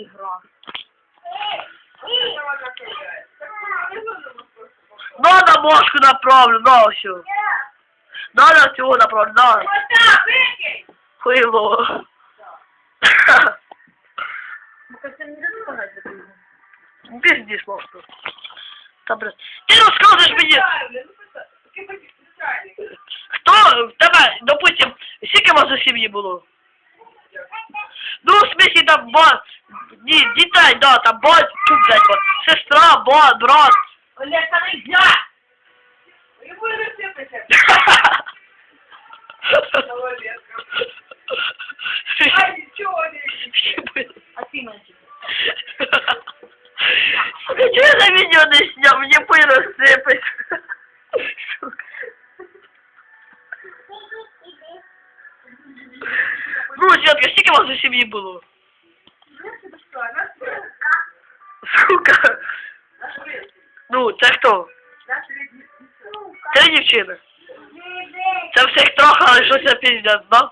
ігра. На на мошку направлю, на все. На на цього направлю, на. Хуйло. Ігру. Пиздишь, просто. Та, блядь. Ти розказуєш мені, хто в тебе, допустим, скільки у вас у сім'ї було? Ну, в смысле, там, ба, ні, дітей, да, там, батько, блядь, от, сестра, ба, брат. Олег, та не я! А ти мене Сука, чого я на відео не сняв? Мені пиль розсипать. Ну, Святка, скільки вас у сім'ї було? Сука. Ну, це хто? Три дівчини. Це всіх трохи, але щось піздець, да?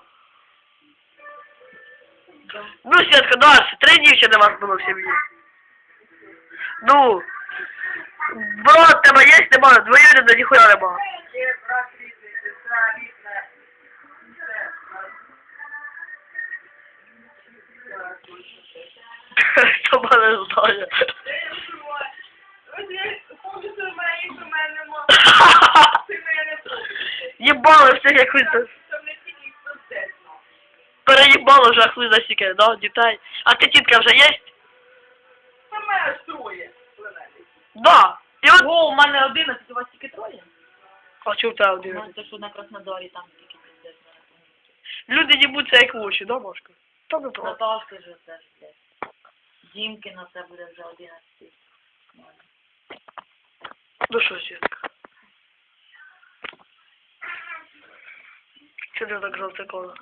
Ну, Святка, дальше. Три дівчини вас було в сім'ї. Ну, брат тебе є, нема, двоюрідна ніхуя нема. Хто мене знає? Їбало всіх як хуй. Переїбало вже хуй за сіке, да, дітей. А ти тітка вже є? Да. І от... О, у мене 11, у вас тільки троє? А чого в тебе Ну, один? це що на Краснодарі там тільки піздець. Люди їбуться як воші, да, Машка? Та би було. Наташки ж це ж десь. Дімки на це буде вже 11. Ну що, Світка? Чого ти так жовтикала?